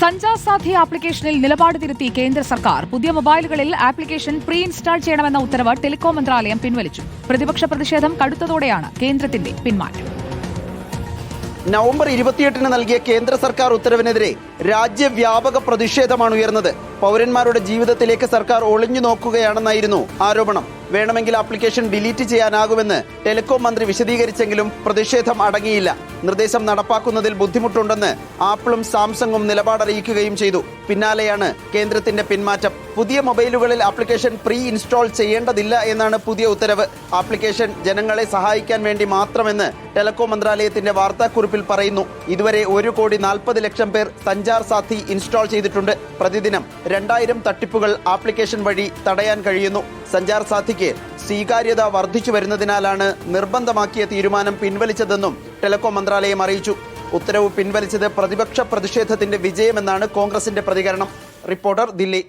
സഞ്ചാർ സാധ്യ ആപ്ലിക്കേഷനിൽ നിലപാട് തിരുത്തി കേന്ദ്ര സർക്കാർ. പുതിയ മൊബൈലുകളിൽ ആപ്ലിക്കേഷൻ പ്രീ ഇൻസ്റ്റാൾ ചെയ്യണമെന്ന ഉത്തരവ് ടെലികോം മന്ത്രാലയം പിൻവലിച്ചു. പ്രതിപക്ഷ പ്രതിഷേധം കടുത്തതോടെയാണ് കേന്ദ്രത്തിന്റെ പിന്മാറ്റം. നവംബർ ഇരുപത്തിയെട്ടിന് നൽകിയ കേന്ദ്ര സർക്കാർ ഉത്തരവിനെതിരെ രാജ്യവ്യാപക പ്രതിഷേധമാണ് ഉയർന്നത്. പൗരന്മാരുടെ ജീവിതത്തിലേക്ക് സർക്കാർ ഒളിഞ്ഞു നോക്കുകയാണെന്നായിരുന്നു ആരോപണം. വേണമെങ്കിൽ ആപ്ലിക്കേഷൻ ഡിലീറ്റ് ചെയ്യാനാകുമെന്ന് ടെലികോം മന്ത്രി വിശദീകരിച്ചെങ്കിലും പ്രതിഷേധം അടങ്ങിയില്ല. നിർദ്ദേശം നടപ്പാക്കുന്നതിൽ ബുദ്ധിമുട്ടുണ്ടെന്ന് ആപ്പിളും സാംസങ്ങും നിലപാടറിയിക്കുകയും ചെയ്തു. പിന്നാലെയാണ് കേന്ദ്രത്തിന്റെ പിന്മാറ്റം. പുതിയ മൊബൈലുകളിൽ ആപ്ലിക്കേഷൻ പ്രീ ഇൻസ്റ്റാൾ ചെയ്യേണ്ടതില്ല എന്നാണ് പുതിയ ഉത്തരവ്. ആപ്ലിക്കേഷൻ ജനങ്ങളെ സഹായിക്കാൻ വേണ്ടി മാത്രമെന്ന് ടെലികോം മന്ത്രാലയത്തിന്റെ വാർത്താക്കുറിപ്പിൽ പറയുന്നു. ഇതുവരെ ഒരു കോടി നാൽപ്പത് ലക്ഷം പേർ സഞ്ചാർ സാഥി ഇൻസ്റ്റാൾ ചെയ്തിട്ടുണ്ട്. പ്രതിദിനം രണ്ടായിരം തട്ടിപ്പുകൾ ആപ്ലിക്കേഷൻ വഴി തടയാൻ കഴിയുന്നു. സഞ്ചാർ സാഥിക്ക് സ്വീകാര്യത വർദ്ധിച്ചു വരുന്നതിനാലാണ് നിർബന്ധമാക്കിയ തീരുമാനം പിൻവലിച്ചതെന്നും ടെലികോം മന്ത്രാലയം അറിയിച്ചു. ഉത്തരവ് പിൻവലിച്ചത് പ്രതിപക്ഷ പ്രതിഷേധത്തിന്റെ വിജയമെന്നാണ് കോൺഗ്രസിന്റെ പ്രതികരണം. റിപ്പോർട്ടർ ദില്ലി.